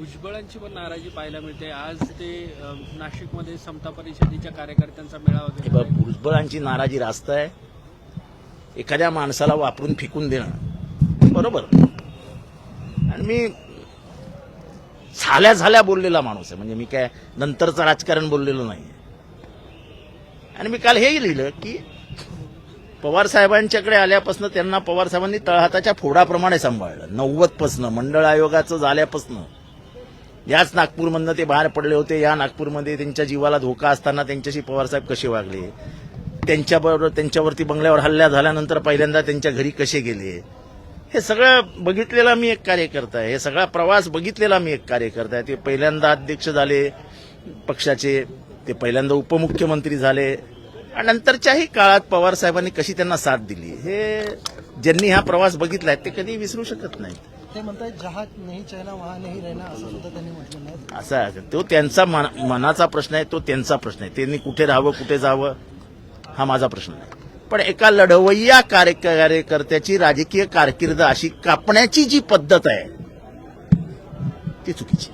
भुजबळांची पण नाराजी पाहायला मिळते. आज ते नाशिकमध्ये समता परिषदेच्या कार्यकर्त्यांचा मेळावा भुजबळांची नाराजी रास्त आहे. एखाद्या माणसाला वापरून फेकून देणं. बरोबर. आणि मी झाल्या झाल्या बोललेला माणूस आहे. म्हणजे मी काय नंतरचं राजकारण बोललेलो नाही आणि मी काल हेही लिहिलं की पवार साहेबांच्याकडे आल्यापासून त्यांना पवार साहेबांनी तळहाताच्या फोडाप्रमाणे सांभाळलं. नव्वद पासनं मंडळ आयोगाचं झाल्यापासनं. याच नागपूरमधनं ते बाहेर पडले होते. या नागपूरमध्ये त्यांच्या जीवाला धोका असताना त्यांच्याशी पवारसाहेब कसे वागले? त्यांच्याबरोबर त्यांच्यावरती बंगल्यावर हल्ला झाल्यानंतर पहिल्यांदा त्यांच्या घरी कसे गेले? हे सगळं बघितलेला मी एक कार्यकर्ता आहे. हे सगळा प्रवास बघितलेला मी एक कार्यकर्ता आहे. ते पहिल्यांदा अध्यक्ष झाले पक्षाचे ते पहिल्यांदा उपमुख्यमंत्री झाले. आणि नंतरच्याही काळात पवार साहेबांनी कशी त्यांना साथ दिली? हे ज्यांनी हा प्रवास बघितलाय ते कधी विसरू शकत नाहीत. ते म्हणतात जहाज नाही चायना वहा नाही रहना असं सुद्धा त्यांनी म्हटलं नाही असा आहे. तो त्यांचा मन- मनाचा प्रश्न आहे तो त्यांचा प्रश्न आहे. त्यांनी कुठे राहावं कुठे जावं हा माझा प्रश्न आहे पण एका लढवय्या कार्य कार्यकर्त्याची राजकीय कारकीर्द अशी कापण्याची जी पद्धत आहे ती चुकीची